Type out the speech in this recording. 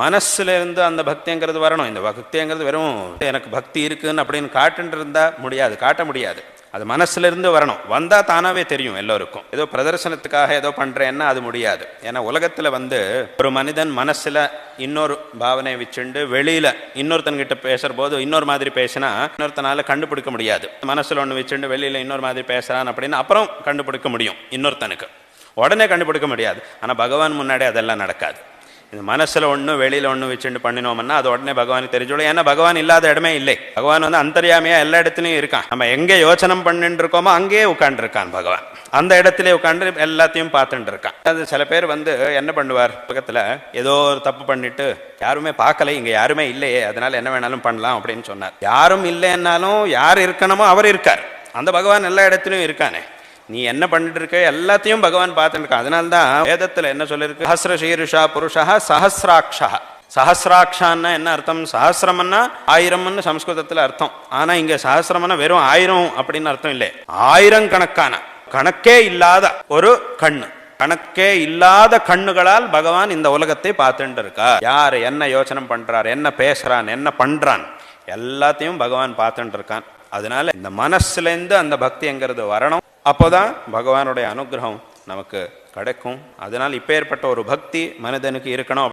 மனசில் இருந்து அந்த பக்திங்கிறது வரணும். இந்த பக்திங்கிறது வெறும் எனக்கு பக்தி இருக்குன்னு அப்படின்னு காட்டுன்னு இருந்தால் முடியாது காட்ட முடியாது. அது மனசுலேருந்து வரணும். வந்தால் தானாவே தெரியும் எல்லோருக்கும். ஏதோ பிரதர்சனத்துக்காக ஏதோ பண்ணுறேன்னா அது முடியாது. ஏன்னா உலகத்தில் வந்து ஒரு மனிதன் மனசில் இன்னொரு பாவனையை வச்சுண்டு வெளியில் இன்னொருத்தன்கிட்ட பேசுற போது இன்னொரு மாதிரி பேசினா இன்னொருத்தனால் கண்டுபிடிக்க முடியாது. மனசில் ஒன்று வச்சுண்டு வெளியில் இன்னொரு மாதிரி பேசுறான் அப்படின்னு அப்புறம் கண்டுபிடிக்க முடியும் இன்னொருத்தனுக்கு. உடனே கண்டுபிடிக்க முடியாது. ஆனால் பகவான் முன்னாடி அதெல்லாம் நடக்காது. இந்த மனசில் ஒன்றும் வெளியில் ஒன்றும் வச்சுட்டு பண்ணினோம்னா அது உடனே பகவானுக்கு தெரிஞ்சுடும் ஏன்னா பகவான் இல்லாத இடமே இல்லை. பகவான் வந்து அந்தரியாமையாக எல்லா இடத்துலையும் இருக்கான். நம்ம எங்கே யோசனம் பண்ணிட்டு இருக்கோமோ அங்கேயே உட்காந்துருக்கான் பகவான். அந்த இடத்துல உட்காந்து எல்லாத்தையும் பார்த்துட்டு இருக்கான். அது சில பேர் வந்து என்ன பண்ணுவார்? பக்கத்தில் ஏதோ ஒரு தப்பு பண்ணிட்டு யாருமே பார்க்கல இங்கே யாருமே இல்லையே அதனால என்ன வேணாலும் பண்ணலாம் அப்படின்னு சொன்னார். யாரும் இல்லைன்னாலும் யார் இருக்கணுமோ அவர் இருக்கார். அந்த பகவான் எல்லா இடத்துலையும் இருக்கானே. நீ என்ன பண்ணிட்டு இருக்க? எல்லாத்தையும் பகவான் பார்த்துட்டு இருக்கான். அதனால தான் வேதத்துல என்ன சொல்லியிருக்கு சஹசிர சீருஷா புருஷா சஹசிராட்சா சஹசிராட்சான்னா என்ன அர்த்தம்? சஹசிரம்னா ஆயிரம்னு சம்ஸ்கிருதத்தில் அர்த்தம். ஆனா இங்க சஹசிரம்னா வெறும் ஆயிரம் அப்படின்னு அர்த்தம் இல்லை. ஆயிரம் கணக்கான. கணக்கே இல்லாத ஒரு கண்ணு. கணக்கே இல்லாத கண்ணுகளால் பகவான் இந்த உலகத்தை பார்த்துட்டு இருக்கா யார் என்ன யோசனை பண்றார்? என்ன பேசுறான்? என்ன பண்றான்? எல்லாத்தையும் பகவான் பார்த்துட்டு இருக்கான். அதனால இந்த மனசுலேருந்து அந்த பக்திங்கிறது வரணும். அப்போதான் பகவானுடைய அனுகிரகம் நமக்கு கிடைக்கும். அதனால் இப்பேற்பட்ட ஒரு பக்தி மனிதனுக்கு இருக்கணும்.